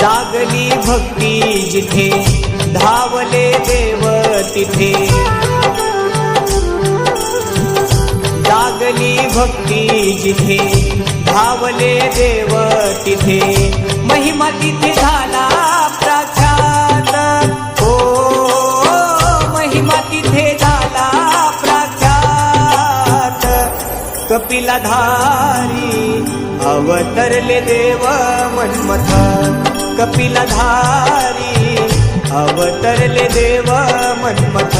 जागनी भक्ती जिथे धावले देव तिथे. जागली भक्ती जिथे धावले देव तिथे. महिमा तिथे झाला प्रख्यात. हो महिमा तिथे झाला प्रख्यात. कपिलाधारी अवतरले देव मन्मथ कपिलधारी अवतरले देव मन्मथ.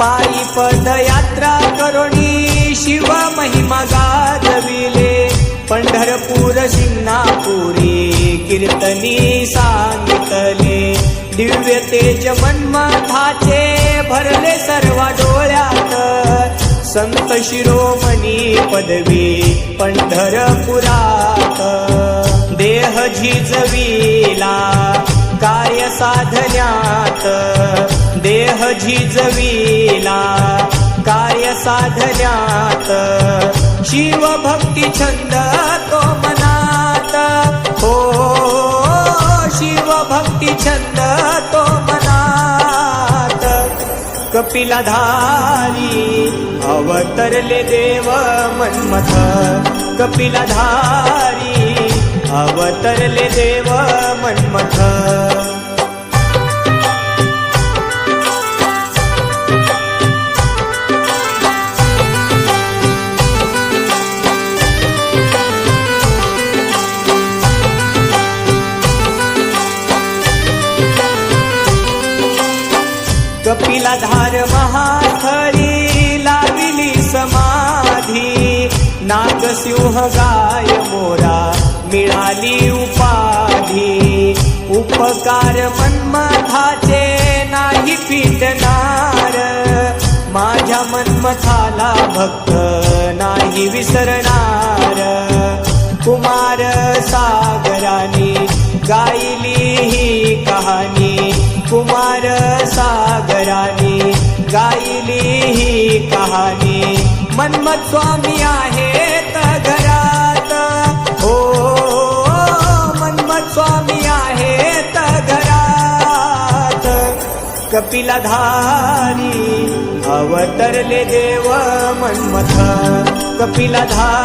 पायी पदयात्रा करोणी शिव महिमा गाजविले. पंढरपूर शिंगणापुरी कीर्तनी सांगितले. दिव्य तेज मनमथाचे भरले सर्व डोळ्यात. संत शिरोमणी पदवी पंढरपुरात. देह झिजविला कार्य साधण्यात. देह झिजविला कार्य साधण्यात. शिव भक्ती छंद तो मनात. हो शिवभक्ती छंद तो मनात. कपिलाधारी अवतरले देव मन्मथ. कपिलाधारी अवतरले देव मन्मथ. तिला धार महाथरी लागली समाधी. नागसिंह गाय मोरा मिळाली उपाधी. उपकार मन्मथाचे नाही पिटणार. माझ्या मन्मथाला भक्त नाही विसरणार. कुमार सागरानी गायली ही कहाणी. मन्मथ स्वामी आहेत घरात. हो मन्मथ स्वामी आहेत घरात. कपिलाधारी अवतरले देव मन्मथ. कपिलाधारी